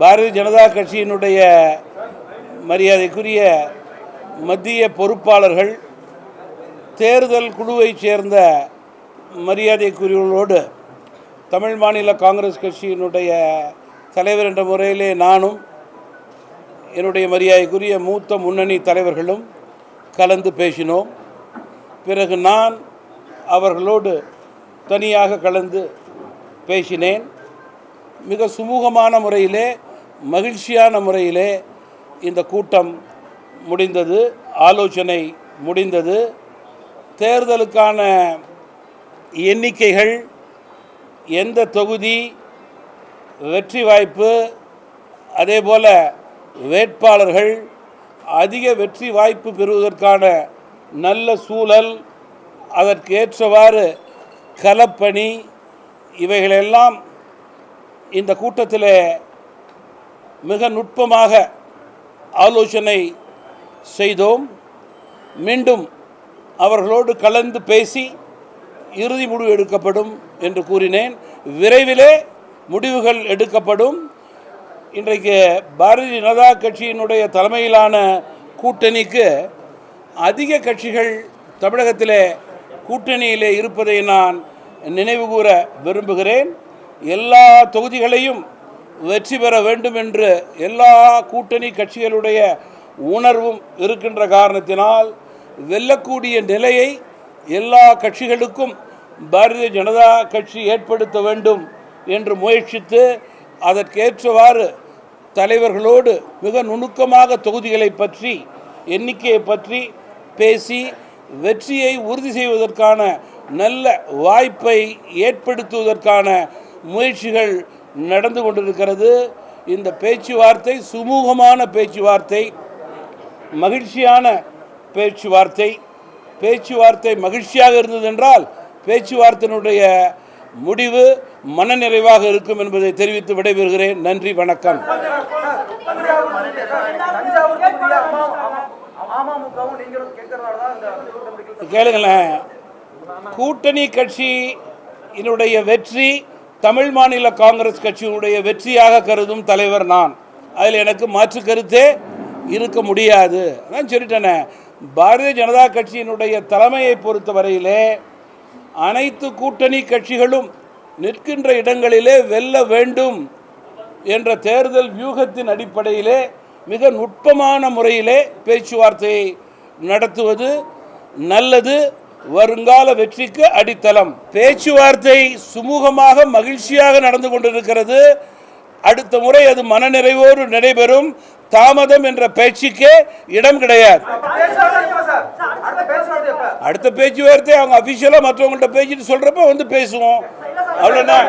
பாரதிய ஜனதா கட்சியினுடைய மரியாதைக்குரிய மத்திய பொறுப்பாளர்கள் தேர்தல் குழுவைச் சேர்ந்த மரியாதைக்குரியவர்களோடு தமிழ் மாநில காங்கிரஸ் கட்சியினுடைய தலைவர் என்ற முறையிலே நானும் என்னுடைய மரியாதைக்குரிய மூத்த முன்னணி தலைவர்களும் கலந்து பேசினோம். பிறகு நான் அவர்களோடு தனியாக கலந்து பேசினேன். மிக சுமூகமான முறையிலே மகிழ்ச்சியான முறையிலே இந்த கூட்டம் முடிந்தது ஆலோசனை முடிந்தது. தேர்தலுக்கான எண்ணிக்கைகள் எந்த தொகுதி வெற்றி வாய்ப்பு அதே போல் வேட்பாளர்கள் அதிக வெற்றி வாய்ப்பு பெறுவதற்கான நல்ல சூழல் அதற்கு ஏற்றவாறு இவைகளெல்லாம் இந்த கூட்டத்தில் மிக நுட்பமாக ஆலோசனை செய்தோம். மீண்டும் அவர்களோடு கலந்து பேசி இறுதி முடிவு எடுக்கப்படும் என்று கூறினேன். விரைவிலே முடிவுகள் எடுக்கப்படும். இன்றைக்கு பாரதிய ஜனதா கட்சியினுடைய தலைமையிலான கூட்டணிக்கு அதிக கட்சிகள் தமிழகத்திலே கூட்டணியிலே இருப்பதை நான் நினைவுகூர விரும்புகிறேன். எல்லா தொகுதிகளையும் வெற்றி பெற வேண்டும் என்று எல்லா கூட்டணி கட்சிகளுடைய உணர்வும் இருக்கின்ற காரணத்தினால் வெல்லக்கூடிய நிலையை எல்லா கட்சிகளுக்கும் பாரதிய ஜனதா கட்சி ஏற்படுத்த வேண்டும் என்று முயற்சித்து அதற்கேற்றவாறு தலைவர்களோடு மிக நுணுக்கமாக தொகுதிகளை பற்றி எண்ணிக்கையை பற்றி பேசி வெற்றியை உறுதி செய்வதற்கான நல்ல வாய்ப்பை ஏற்படுத்துவதற்கான முயற்சிகள் நடந்து கொண்டிருக்கிறது. இந்த பேச்சுவார்த்தை சுமூகமான பேச்சுவார்த்தை மகிழ்ச்சியான பேச்சுவார்த்தை. பேச்சுவார்த்தை மகிழ்ச்சியாக இருந்தது என்றால் பேச்சுவார்த்தையினுடைய முடிவு மனநிறைவாக இருக்கும் என்பதை தெரிவித்து விடைபெறுகிறேன். நன்றி வணக்கம். கேளுங்களேன். கூட்டணி கட்சியினுடைய வெற்றி தமிழ் மாநில காங்கிரஸ் கட்சியினுடைய வெற்றியாக கருதும் தலைவர் நான். அதில் எனக்கு மாற்று கருத்தே இருக்க முடியாது. அதான் சொல்லிட்டேனே பாரதிய ஜனதா கட்சியினுடைய தலைமையை பொறுத்தவரையிலே அனைத்து கூட்டணி கட்சிகளும் நிற்கின்ற இடங்களிலே வெல்ல வேண்டும் என்ற தேர்தல் வியூகத்தின் அடிப்படையிலே மிக நுட்பமான முறையிலே பேச்சுவார்த்தையை நடத்துவது நல்லது. வருங்கால வெற்றிக்கு அடித்தளம். பேச்சுவார்த்தை சுமூகமாக மகிழ்ச்சியாக நடந்து கொண்டிருக்கிறது. அடுத்த முறை அது மனநிறைவோடு நடைபெறும். தாமதம் என்ற பேச்சுக்கே இடம் கிடையாது. அடுத்த பேச்சுவார்த்தை அவங்க அபிஷியலாக மற்றவங்கள்ட்ட பேசிட்டு சொல்கிறப்ப வந்து பேசுவோம். அவ்வளோதான்